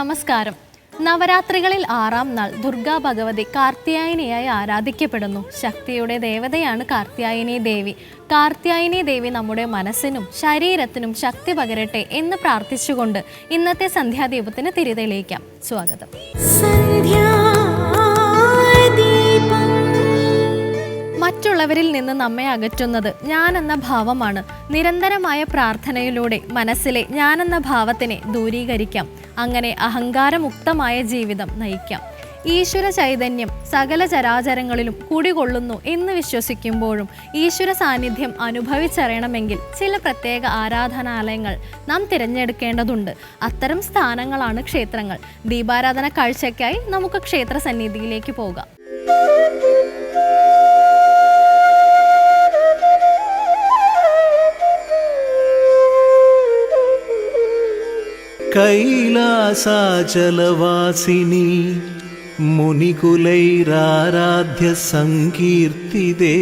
നമസ്കാരം. നവരാത്രികളിൽ ആറാം നാൾ ദുർഗാ ഭഗവതി കാർത്യായനിയായി ആരാധിക്കപ്പെടുന്നു. ശക്തിയുടെ ദേവതയാണ് കാർത്യായനി ദേവി. കാർത്യായനി ദേവി നമ്മുടെ മനസ്സിനും ശരീരത്തിനും ശക്തി പകരട്ടെ എന്ന് പ്രാർത്ഥിച്ചുകൊണ്ട് ഇന്നത്തെ സന്ധ്യാദീപത്തിന് തിരിതെളിയിക്കാം. സ്വാഗതം. മറ്റുള്ളവരിൽ നിന്ന് നമ്മെ അകറ്റുന്നത് ഞാൻ എന്ന ഭാവമാണ്. നിരന്തരമായ പ്രാർത്ഥനയിലൂടെ മനസ്സിലെ ഞാൻ എന്ന ഭാവത്തിനെ ദൂരീകരിക്കാം. അങ്ങനെ അഹങ്കാരമുക്തമായ ജീവിതം നയിക്കാം. ഈശ്വര ചൈതന്യം സകല ചരാചരങ്ങളിലും കുടികൊള്ളുന്നു എന്ന് വിശ്വസിക്കുമ്പോഴും ഈശ്വര സാന്നിധ്യം അനുഭവിച്ചറിയണമെങ്കിൽ ചില പ്രത്യേക ആരാധനാലയങ്ങൾ നാം തിരഞ്ഞെടുക്കേണ്ടതുണ്ട്. അത്തരം സ്ഥാനങ്ങളാണ് ക്ഷേത്രങ്ങൾ. ദീപാരാധന കാഴ്ചയ്ക്കായി നമുക്ക് ക്ഷേത്ര സന്നിധിയിലേക്ക് പോകാം. കൈലാസാചലവാസിനി മുനികുലൈരാരാധ്യ സങ്കീർത്തിതേ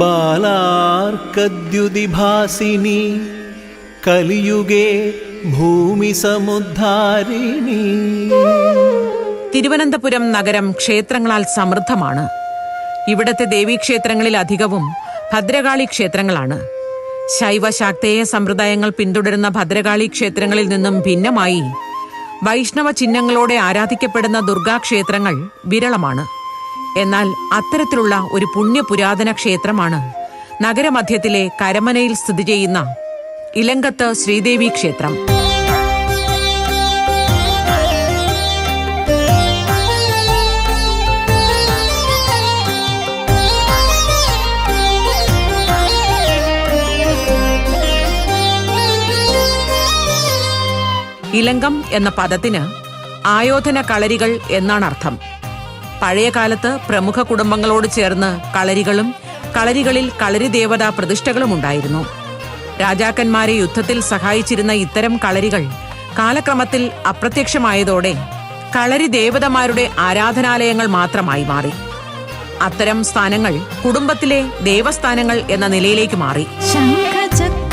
ബാലാർക്കദ്യുതിഭാസിനി കലിയുഗേ ഭൂമി സമുദ്ധാരിണി തിരുവനന്തപുരം നഗരം ക്ഷേത്രങ്ങളാൽ സമൃദ്ധമാണ്. ഇവിടത്തെ ദേവീക്ഷേത്രങ്ങളിൽ അധികവും ഭദ്രകാളി ക്ഷേത്രങ്ങളാണ്. ശൈവ ശാക്തേയ സമ്പ്രദായങ്ങൾ പിന്തുടരുന്ന ഭദ്രകാളി ക്ഷേത്രങ്ങളിൽ നിന്നും ഭിന്നമായി. വൈഷ്ണവ ചിഹ്നങ്ങളോടെ ആരാധിക്കപ്പെടുന്ന ദുർഗാക്ഷേത്രങ്ങൾ വിരളമാണ്. എന്നാൽ അത്തരത്തിലുള്ള ഒരു പുണ്യ പുരാതന ക്ഷേത്രമാണ് നഗരമധ്യത്തിലെ കരമനയിൽ സ്ഥിതി ചെയ്യുന്ന ഇലങ്കത്ത് ശ്രീദേവി ക്ഷേത്രം. ഇലങ്കം എന്ന പദത്തിന് ആയോധന കളരികൾ എന്നാണ് അർത്ഥം. പഴയ കാലത്ത് പ്രമുഖ കുടുംബങ്ങളോട് ചേർന്ന് കളരികളും കളരികളിൽ കളരി ദേവതാ പ്രതിഷ്ഠകളും ഉണ്ടായിരുന്നു. രാജാക്കന്മാരെ യുദ്ധത്തിൽ സഹായിച്ചിരുന്ന ഇത്തരം കളരികൾ കാലക്രമത്തിൽ അപ്രത്യക്ഷമായതോടെ കളരി ദേവതമാരുടെ ആരാധനാലയങ്ങൾ മാത്രമായി മാറി. അത്തരം സ്ഥാനങ്ങൾ കുടുംബത്തിലെ ദേവസ്ഥാനങ്ങൾ എന്ന നിലയിലേക്ക് മാറി. ശംഖചക്രാദിഹസ്തേ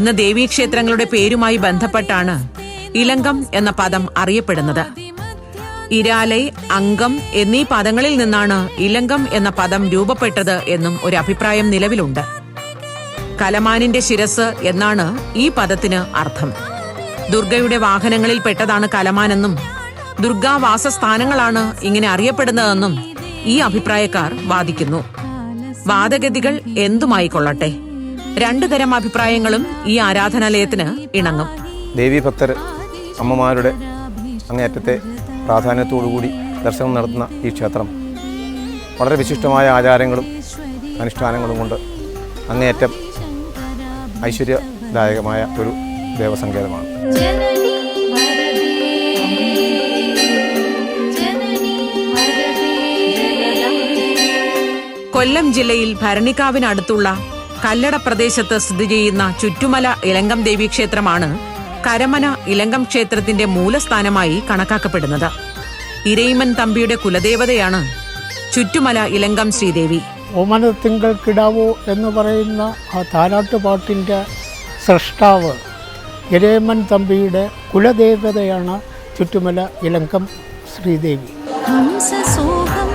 ഇന്ന് ദേവീക്ഷേത്രങ്ങളുടെ പേരുമായി ബന്ധപ്പെട്ടാണ് ഇലങ്കം എന്ന പദം അറിയപ്പെടുന്നത്. ഇരാലൈ അംഗം എന്നീ പദങ്ങളിൽ നിന്നാണ് ഇലങ്കം എന്ന പദം രൂപപ്പെട്ടത് എന്നും ഒരു അഭിപ്രായം നിലവിലുണ്ട്. കലമാനിന്റെ ശിരസ് എന്നാണ് ഈ പദത്തിന് അർത്ഥം. ദുർഗയുടെ വാഹനങ്ങളിൽ പെട്ടതാണ് കലമാനെന്നും ദുർഗാവാസസ്ഥാനങ്ങളാണ് ഇങ്ങനെ അറിയപ്പെടുന്നതെന്നും ഈ അഭിപ്രായക്കാർ വാദിക്കുന്നു. വാദഗതികൾ എന്തുമായിക്കൊള്ളട്ടെ? രണ്ടു തരം അഭിപ്രായങ്ങളും ഈ ആരാധനാലയത്തിന് ഇണങ്ങും. ദേവീഭക്തർ അമ്മമാരുടെ അങ്ങേയറ്റത്തെ പ്രാധാന്യത്തോടുകൂടി ദർശനം നടത്തുന്ന ഈ ക്ഷേത്രം വളരെ വിശിഷ്ടമായ ആചാരങ്ങളും അനുഷ്ഠാനങ്ങളും കൊണ്ട് അങ്ങേയറ്റം ഐശ്വര്യദായകമായ ഒരു ദേവസങ്കേതമാണ്. കൊല്ലം ജില്ലയിൽ ഭരണിക്കാവിനടുത്തുള്ള കല്ലട പ്രദേശത്ത് സ്ഥിതി ചെയ്യുന്ന ചുറ്റുമല ഇലങ്കം ദേവി ക്ഷേത്രമാണ് കരമന ഇലങ്കം ക്ഷേത്രത്തിന്റെ മൂലസ്ഥാനമായി കണക്കാക്കപ്പെടുന്നത്. ഇരയിമൻ തമ്പിയുടെ കുലദേവതയാണ് ചുറ്റുമല ഇലങ്കം ശ്രീദേവി. ഓമന തിങ്കൾ കിടാവോ എന്ന് പറയുന്ന ആ താരാട്ടുപാട്ടിന്റെ സൃഷ്ടാവ് ഇരേമൻ തമ്പിയുടെ കുലദേവതയാണ് ചുറ്റുമല ഇലങ്കം ശ്രീദേവി. ഹംസസോഹം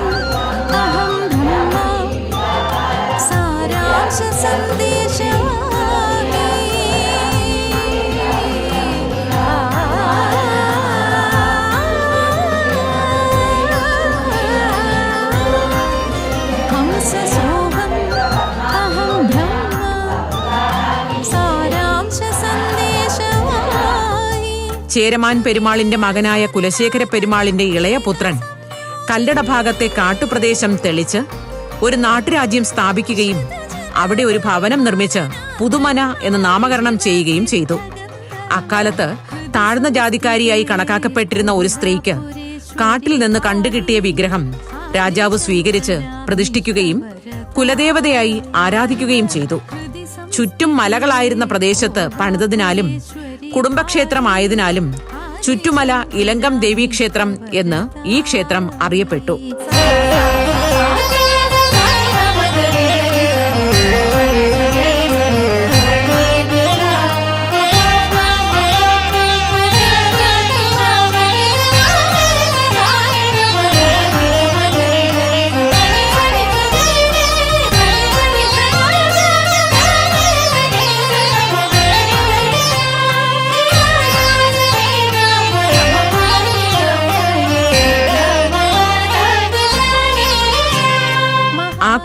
ചേരമാൻ പെരുമാളിന്റെ മകനായ കുലശേഖര പെരുമാളിന്റെ ഇളയ പുത്രൻ കല്ലട ഭാഗത്തെ കാട്ടുപ്രദേശം തെളിച്ച് ഒരു നാട്ടുരാജ്യം സ്ഥാപിക്കുകയും അവിടെ ഒരു ഭവനം നിർമ്മിച്ച് പുതുമന എന്ന് നാമകരണം ചെയ്യുകയും ചെയ്തു. അക്കാലത്ത് താഴ്ന്ന ജാതിക്കാരിയായി കണക്കാക്കപ്പെട്ടിരുന്ന ഒരു സ്ത്രീക്ക് കാട്ടിൽ നിന്ന് കണ്ടുകിട്ടിയ വിഗ്രഹം രാജാവ് സ്വീകരിച്ച് പ്രതിഷ്ഠിക്കുകയും കുലദേവതയായി ആരാധിക്കുകയും ചെയ്തു. ചുറ്റും മലകളായിരുന്ന പ്രദേശത്ത് പണിതതിനാലും കുടുംബക്ഷേത്രമായതിനാലും ചുറ്റുമല ഇലങ്കം ദേവീക്ഷേത്രം എന്ന് ഈ ക്ഷേത്രം അറിയപ്പെട്ടു.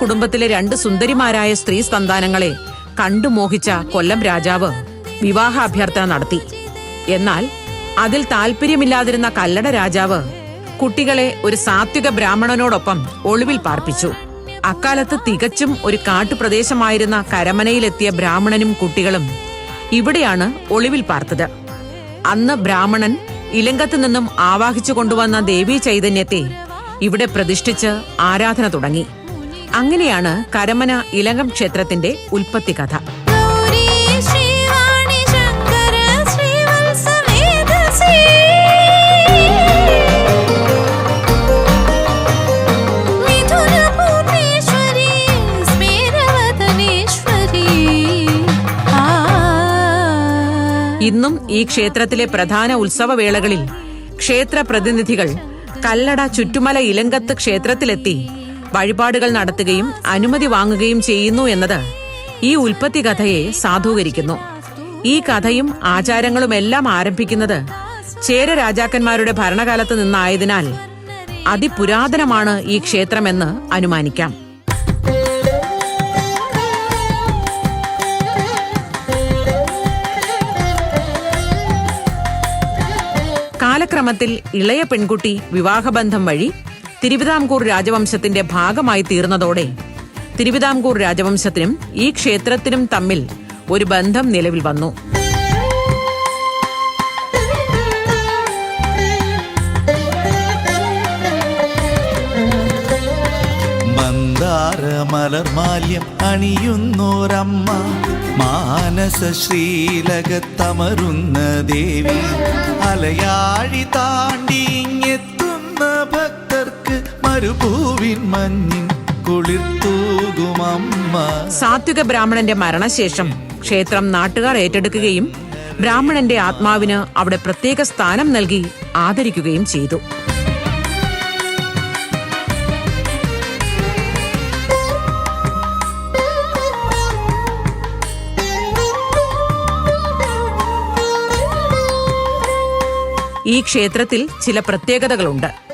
കുടുംബത്തിലെ രണ്ട് സുന്ദരിമാരായ സ്ത്രീ സന്താനങ്ങളെ കണ്ടു മോഹിച്ച കൊല്ലം രാജാവ് വിവാഹാഭ്യർത്ഥന നടത്തി. എന്നാൽ അതിൽ താല്പര്യമില്ലാതിരുന്ന കല്ലട രാജാവ് കുട്ടികളെ ഒരു സാത്വിക ബ്രാഹ്മണനോടൊപ്പം ഒളിവിൽ പാർപ്പിച്ചു. അക്കാലത്ത് തികച്ചും ഒരു കാട്ടുപ്രദേശമായിരുന്ന കരമനയിലെത്തിയ ബ്രാഹ്മണനും കുട്ടികളും ഇവിടെയാണ് ഒളിവിൽ പാർത്തത്. അന്ന് ബ്രാഹ്മണൻ ഇലങ്കത്ത് നിന്നും ആവാഹിച്ചു കൊണ്ടുവന്ന ദേവീ ചൈതന്യത്തെ ഇവിടെ പ്രതിഷ്ഠിച്ച് ആരാധന തുടങ്ങി. അങ്ങനെയാണ് കരമന ഇലങ്കം ക്ഷേത്രത്തിന്റെ ഉൽപ്പത്തി കഥ. ഇന്നും ഈ ക്ഷേത്രത്തിലെ പ്രധാന ഉത്സവവേളകളിൽ ക്ഷേത്ര പ്രതിനിധികൾ കല്ലട ചുറ്റുമല ഇലങ്കത്ത് ക്ഷേത്രത്തിലെത്തി വഴിപാടുകൾ നടത്തുകയും അനുമതി വാങ്ങുകയും ചെയ്യുന്നു എന്നത് ഈ ഉൽപ്പത്തി കഥയെ സാധൂകരിക്കുന്നു. ഈ കഥയും ആചാരങ്ങളുമെല്ലാം ആരംഭിക്കുന്നത് ചേര രാജാക്കന്മാരുടെ ഭരണകാലത്ത് നിന്നായതിനാൽ അതിപുരാതനമാണ് ഈ ക്ഷേത്രമെന്ന് അനുമാനിക്കാം. കാലക്രമത്തിൽ ഇളയ പെൺകുട്ടി വിവാഹബന്ധം വഴി തിരുവിതാംകൂർ രാജവംശത്തിന്റെ ഭാഗമായി തീർന്നതോടെ തിരുവിതാംകൂർ രാജവംശത്തിനും ഈ ക്ഷേത്രത്തിനും തമ്മിൽ ഒരു ബന്ധം നിലവിൽ വന്നു. മലർമാല്യം അണിയുന്നോരമ്മ മാനസ ശ്രീലകത്തമരുന്ന ദേവി അലയാഴി താണ്ടി സാത്വിക ബ്രാഹ്മണന്റെ മരണശേഷം ക്ഷേത്രം നാട്ടുകാർ ഏറ്റെടുക്കുകയും ബ്രാഹ്മണന്റെ ആത്മാവിന് അവിടെ പ്രത്യേക സ്ഥാനം നൽകി ആദരിക്കുകയും ചെയ്തു. ഈ ക്ഷേത്രത്തിൽ ചില പ്രത്യേകതകളുണ്ട്.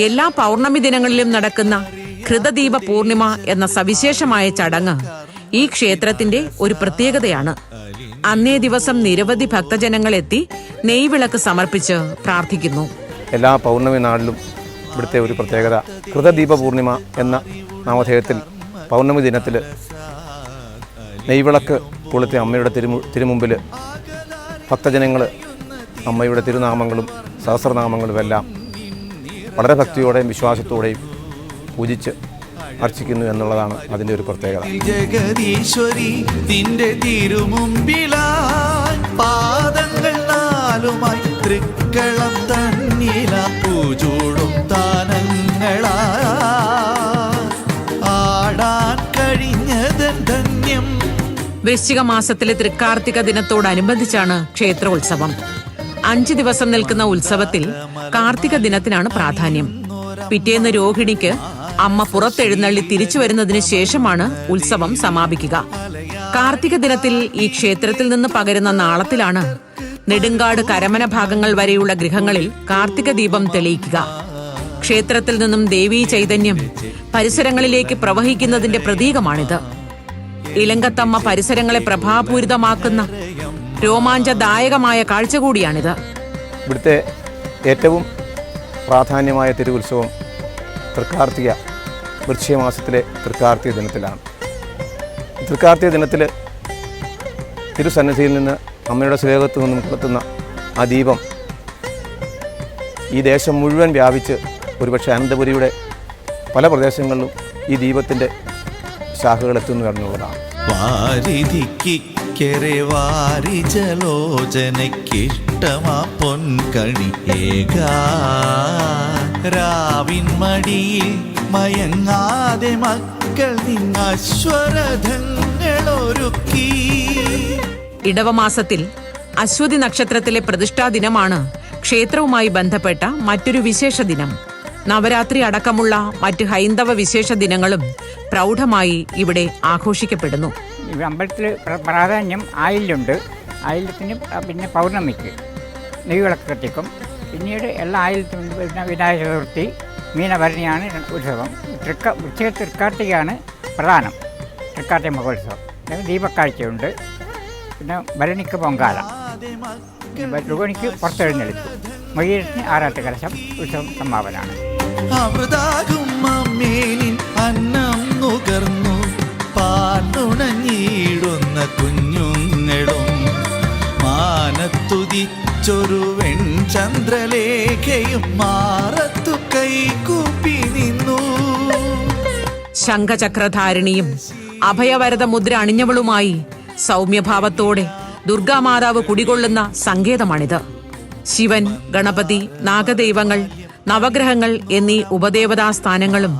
എല്ലാ പൗർണമി ദിനങ്ങളിലും നടക്കുന്ന കൃതദീപ പൂർണിമ എന്ന സവിശേഷമായ ചടങ്ങ് ഈ ക്ഷേത്രത്തിന്റെ ഒരു പ്രത്യേകതയാണ്. അന്നേ ദിവസം നിരവധി ഭക്തജനങ്ങൾ എത്തി നെയ്വിളക്ക് സമർപ്പിച്ച് പ്രാർത്ഥിക്കുന്നു. എല്ലാ പൗർണമി നാളിലും ഇവിടുത്തെ ഒരു പ്രത്യേകത കൃതദീപ പൂർണിമ എന്ന നാമധേയത്തിൽ പൗർണമി ദിനത്തിൽ നെയ്വിളക്ക് കൊളുത്തി അമ്മയുടെ തിരുമു തിരുമുമ്പിൽ ഭക്തജനങ്ങൾ അമ്മയുടെ തിരുനാമങ്ങളും സഹസ്രനാമങ്ങളും എല്ലാം വളരെ ഭക്തിയോടെയും വിശ്വാസത്തോടെയും പൂജിച്ച് അർച്ചിക്കുന്നു എന്നുള്ളതാണ് അതിന്റെ ഒരു പ്രത്യേകത. ജഗദീശ്വരി നിന്റെ തിരുമുമ്പിലായി പാദങ്ങൾ നാലുമായി തൃക്കളം തന്നില പൂജോടും താനങ്ങളാ ആടാൻ കഴിഞ്ഞതൻ ധന്യം. വൃശ്ചിക മാസത്തിലെ തൃക്കാർത്തിക ദിനത്തോടനുബന്ധിച്ചാണ് ക്ഷേത്രോത്സവം. അഞ്ചു ദിവസം നിൽക്കുന്ന ഉത്സവത്തിൽ കാർത്തിക ദിനത്തിനാണ് പ്രാധാന്യം. പിറ്റേന്ന് രോഹിണിക്ക് അമ്മ പുറത്തെഴുന്നള്ളി തിരിച്ചു വരുന്നതിന് ശേഷമാണ് ഉത്സവം സമാപിക്കുക. കാർത്തിക ദിനത്തിൽ ഈ ക്ഷേത്രത്തിൽ നിന്ന് പകരുന്ന നാളത്തിലാണ് നെടുങ്കാട് കരമന ഭാഗങ്ങൾ വരെയുള്ള ഗൃഹങ്ങളിൽ കാർത്തിക ദീപം തെളിയിക്കുക. ക്ഷേത്രത്തിൽ നിന്നും ദേവീ ചൈതന്യം പരിസരങ്ങളിലേക്ക് പ്രവഹിക്കുന്നതിന്റെ പ്രതീകമാണിത്. ഇലങ്കത്തമ്മ പരിസരങ്ങളെ പ്രഭാപൂരിതമാക്കുന്ന രോമാഞ്ചദായകമായ കാഴ്ച കൂടിയാണിത്. ഇവിടുത്തെ ഏറ്റവും പ്രാധാന്യമായ തിരുവുത്സവം തൃക്കാർത്തിക വൃക്ഷമാസത്തിലെ തൃക്കാർത്തിക ദിനത്തിലാണ്. തൃക്കാർത്തിക ദിനത്തിൽ തിരുസന്നിധിയിൽ നിന്ന് അമ്മയുടെ സ്നേഹത്തു നിന്നും കൊളുത്തുന്ന ആ ദീപം ഈ ദേശം മുഴുവൻ വ്യാപിച്ച് ഒരുപക്ഷെ അനന്തപുരിയുടെ പല പ്രദേശങ്ങളിലും ഈ ദീപത്തിന്റെ ശാഖകൾ എത്തുന്നു എന്നുള്ളതാണ്. വാരിധിക്കിക്കരെ വാരി ജലോചനക്കിഷ്ടമാ പൊൻകണി ഏകാ. രാവിൻ മടിയിൽ മയങ്ങാതെ മക്കൾ നിന്നശ്വരഥങ്ങളൊരുക്കി ഇടവമാസത്തിൽ അശ്വതി നക്ഷത്രത്തിലെ പ്രതിഷ്ഠാ ദിനമാണ് ക്ഷേത്രവുമായി ബന്ധപ്പെട്ട മറ്റൊരു വിശേഷ ദിനം. നവരാത്രി അടക്കമുള്ള മറ്റ് ഹൈന്ദവ വിശേഷ ദിനങ്ങളും പ്രൗഢമായി ഇവിടെ ആഘോഷിക്കപ്പെടുന്നു. അമ്പലത്തിൽ പ്ര- പ്രാധാന്യം ആയില്യമുണ്ട് ആയില്യത്തിന് പിന്നെ പൗർണമിക്ക് നെയ്വിളക്ക് കത്തിക്കും. പിന്നീട് എല്ലാ ആയില്യത്തിനും പിന്നെ വിനായക ചതുർത്ഥി മീനഭരണിയാണ് ഉത്സവം. തൃക്ക ഉച്ചയ്ക്ക് തൃക്കാർത്തികയാണ് പ്രധാനം. തൃക്കാർത്തിക മഹോത്സവം. ദീപക്കാഴ്ചയുണ്ട്. പിന്നെ ഭരണിക്ക് പൊങ്കാല. രുഗണിക്ക് പുറത്തെഴുന്നെടുത്തു മൊയ്യത്തിന് ആറാട്ട് കലശം ഉത്സവം സമാപനമാണ് അന്നം നുകർന്നു. പാലുണഞ്ഞിടുന്ന കുഞ്ഞുങ്ങളും മാനത്തുതിച്ചൊരു വെൺചന്ദ്രലേഖയും മാറത്തു കൈകൂപ്പി നിന്നു. ശംഖചക്രധാരിണിയും അഭയവരത മുദ്ര അണിഞ്ഞവളുമായി സൗമ്യഭാവത്തോടെ ദുർഗാമാതാവ് കുടികൊള്ളുന്ന സങ്കേതമാണിത്. ശിവൻ ഗണപതി നാഗദൈവങ്ങൾ നവഗ്രഹങ്ങൾ എന്നീ ഉപദേവതാ സ്ഥാനങ്ങളും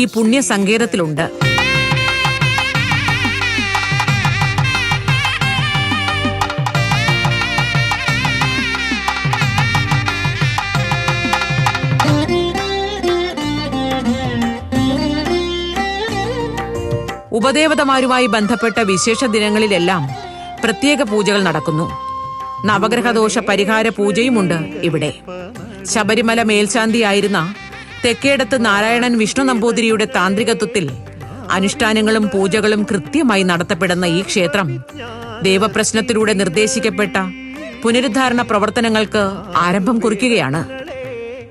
ഈ പുണ്യ സങ്കേതത്തിലുണ്ട് ഉപദേവതമാരുമായി ബന്ധപ്പെട്ട വിശേഷ ദിനങ്ങളിലെല്ലാം പ്രത്യേക പൂജകൾ നടക്കുന്നു. നവഗ്രഹദോഷ പരിഹാര പൂജയുമുണ്ട് ഇവിടെ. ശബരിമല മേൽശാന്തിയായിരുന്ന തെക്കേടത്ത് നാരായണൻ വിഷ്ണു നമ്പൂതിരിയുടെ താന്ത്രികത്വത്തിൽ അനുഷ്ഠാനങ്ങളും പൂജകളും കൃത്യമായി നടത്തപ്പെടുന്ന ഈ ക്ഷേത്രം ദേവപ്രശ്നത്തിലൂടെ നിർദ്ദേശിക്കപ്പെട്ട പുനരുദ്ധാരണ പ്രവർത്തനങ്ങൾക്ക് ആരംഭം കുറിക്കുകയാണ്.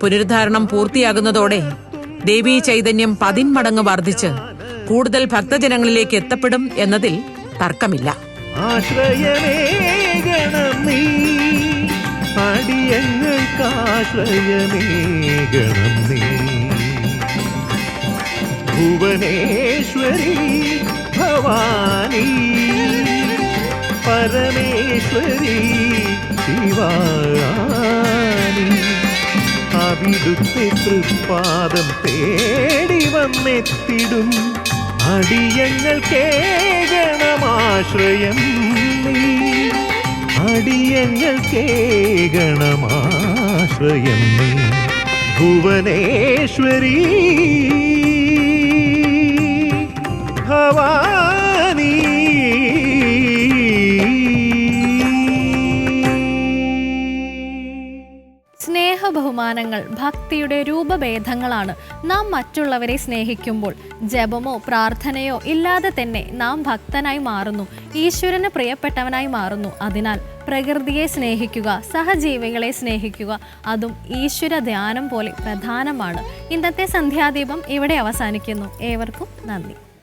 പുനരുദ്ധാരണം പൂർത്തിയാകുന്നതോടെ ദേവീ ചൈതന്യം പതിന്മടങ്ങ് വർദ്ധിച്ച് കൂടുതൽ ഭക്തജനങ്ങളിലേക്ക് എത്തപ്പെടും എന്നതിൽ തർക്കമില്ല. ഭുവനേശ്വരി ഭവാനി പരമേശ്വരി ശിവാനി അവിടുത്തെ തൃപ്പാദം തേടി വന്നെത്തിടും അടിയങ്ങൾ കേകണമാശ്രയം അടിയങ്ങൾ കേകണമാശ്രയം ഭുവനേശ്വരി. ഭവാനി ബഹുമാനങ്ങൾ ഭക്തിയുടെ രൂപഭേദങ്ങളാണ്. നാം മറ്റുള്ളവരെ സ്നേഹിക്കുമ്പോൾ ജപമോ പ്രാർത്ഥനയോ ഇല്ലാതെ തന്നെ നാം ഭക്തനായി മാറുന്നു. ഈശ്വരന് പ്രിയപ്പെട്ടവനായി മാറുന്നു. അതിനാൽ പ്രകൃതിയെ സ്നേഹിക്കുക സഹജീവികളെ സ്നേഹിക്കുക അതും ഈശ്വര ധ്യാനം പോലെ പ്രധാനമാണ്. ഇന്നത്തെ സന്ധ്യാദീപം ഇവിടെ അവസാനിക്കുന്നു. ഏവർക്കും നന്ദി.